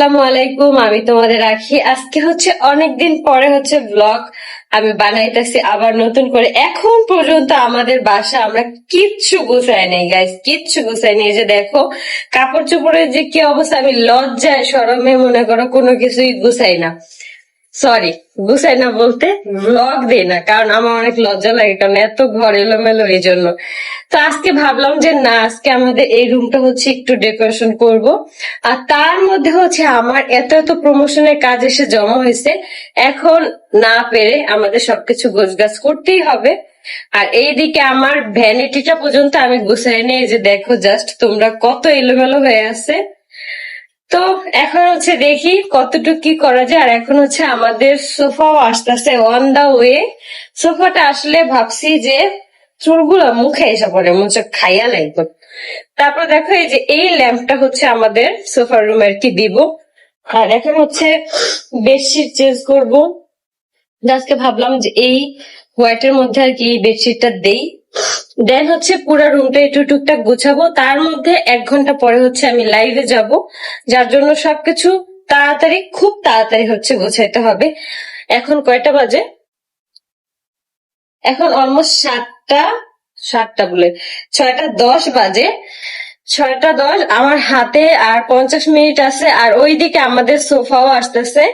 আসসালামু আলাইকুম, আমি তোমাদের রাখি। আজকে হচ্ছে অনেকদিন পরে হচ্ছে ব্লগ আমি বানাইতেছি আবার নতুন করে। এখন পর্যন্ত আমাদের বাসা আমরা কিচ্ছু গুছাই নেই গাইস কিচ্ছু গুছাই নেই। যে দেখো, কাপড় চোপড়ের যে কি অবস্থা, আমি লজ্জায়, সরমে মনে করো কোনো কিছুই গুছাই না। সরি গুছাই না বলতে ব্লগ দিই না, কারণ আমার অনেক লজ্জা লাগে, কারণ এত ঘর এলোমেলো এই জন্য। তো আজকে ভাবলাম যে না, আজকে আমাদের এই রুমটা হচ্ছে একটু ডেকোরেশন করব। আর তার মধ্যে হচ্ছে আমার এত এত প্রমোশনের কাজ এসে জমা হয়েছে, এখন না পেরে আমাদের সবকিছু গোছগাছ করতেই হবে। আর এইদিকে আমার ভ্যানিটিটা পর্যন্ত আমি গুছাই এই যে দেখো জাস্ট তোমরা কত এলোমেলো হয়ে আছে। তো এখন হচ্ছে দেখি কতটুকু কি করা যায়, আর এখন হচ্ছে আমাদের সোফাও আস্তে আস্তে অন দা ওয়ে সোফাটা আসলে ভাবছি যে চুলগুলো মুখে এসে পড়ে মুখে খাইয়া লাগবে তারপর দেখো এই যে এই ল্যাম্পটা হচ্ছে আমাদের সোফার রুমে আর কি দিব। আর এখন হচ্ছে বেডশিট চেঞ্জ করব। আজকে ভাবলাম যে এই হোয়াইটের মধ্যে আর কি এই বেডশিটটা দেই। দেন হচ্ছে পুরো রুমটা একটু টুকটাক গুছাবো। তার মধ্যে এক ঘণ্টা পরে হচ্ছে আমি লাইভে যাব। যার জন্য সবকিছু তাড়াতাড়ি, খুব তাড়াতাড়ি হচ্ছে গোছাইতে হবে। এখন কয়টা বাজে? এখন অলমোস্ট সাতটা সাতটা বলে, ছয়টা দশ বাজে। ছয়টা দশ, আমার হাতে আর পঞ্চাশ মিনিট আছে, আর ওইদিকে আমাদের সোফাও আসতেছে।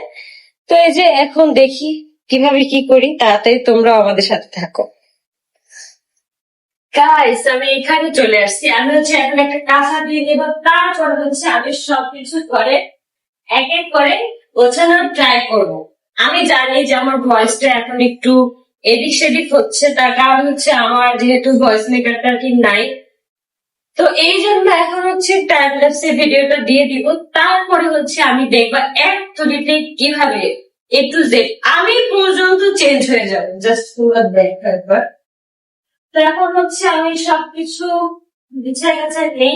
তো এই যে এখন দেখি কীভাবে কি করি, তাড়াতাড়ি তোমরাও আমাদের সাথে থাকো। গাইস আমি এখানে চলে আসছি। আমি হচ্ছে এখন একটা কাঁচা দিয়ে নেব, তারপর হচ্ছে আমি সবকিছু করে, এক এক করে গোছানোর ট্রাই করব। আমি জানি যে আমার ভয়েসটা এখন একটু এদিক সেদিক হচ্ছে, তার কারণ হচ্ছে আমার যেহেতু ভয়েস মেকারটা কি নাই। তো এই জন্য এখন হচ্ছে টাইম ল্যাপসে ভিডিওটা দিয়ে দিব। তারপরে হচ্ছে আমি দেখবা এক তুলিতে কীভাবে এ টু জেড আমি পর্যন্ত চেঞ্জ হয়ে যাবে। জাস্ট তোমরা দেখো একবার। তো এখন হচ্ছে আমি সবকিছু বিছাই গাছাই নেই।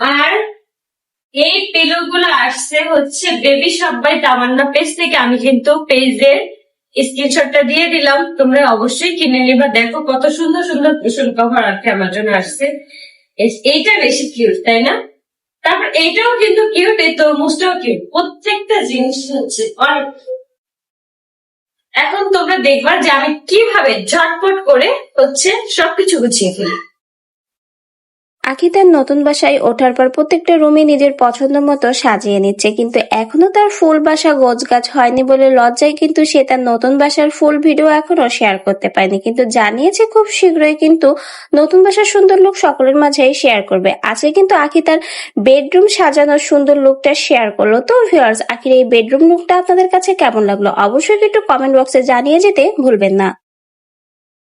আর এই পিলো গুলো আসছে হচ্ছে বেবি সবাই তামান্না পেজ থেকে। আমি কিন্তু পেজের স্ক্রিনশটটা দিয়ে দিলাম। তোমরা অবশ্যই কিনে নিবা। দেখো কত সুন্দর সুন্দর কুশল কভার আর কি আমার জন্য আসছে। এইটা বেশি কিউট তাই না? তারপর এইটাও কিন্তু কিউট এই তরমুজটাও কিউট প্রত্যেকটা জিনিস হচ্ছে অনেক এখন তোমরা দেখবা যে আমি কীভাবে ঝটপট করে হচ্ছে সবকিছু গুছিয়ে ফেলি। আখি তার নতুন বাসায় ওঠার পর প্রত্যেকটা রুমে নিজের পছন্দ মতো সাজিয়ে নিচ্ছে, কিন্তু এখনও তার ফুল বাসা গোছগাছ হয়নি বলে লজ্জায় কিন্তু সে তার নতুন বাসার ফুল ভিডিও এখনও শেয়ার করতে পারেনি। কিন্তু জানিয়েছে খুব শীঘ্রই কিন্তু নতুন বাসার সুন্দর লুক সকলের মাঝেই শেয়ার করবে। আজকে কিন্তু আখি তার বেডরুম সাজানোর সুন্দর লুকটা শেয়ার করল। তো ভিউয়ার্স আখির এই বেডরুম লুকটা আপনাদের কাছে কেমন লাগল? অবশ্যই একটু কমেন্ট বক্সে জানিয়ে যেতে ভুলবেন না।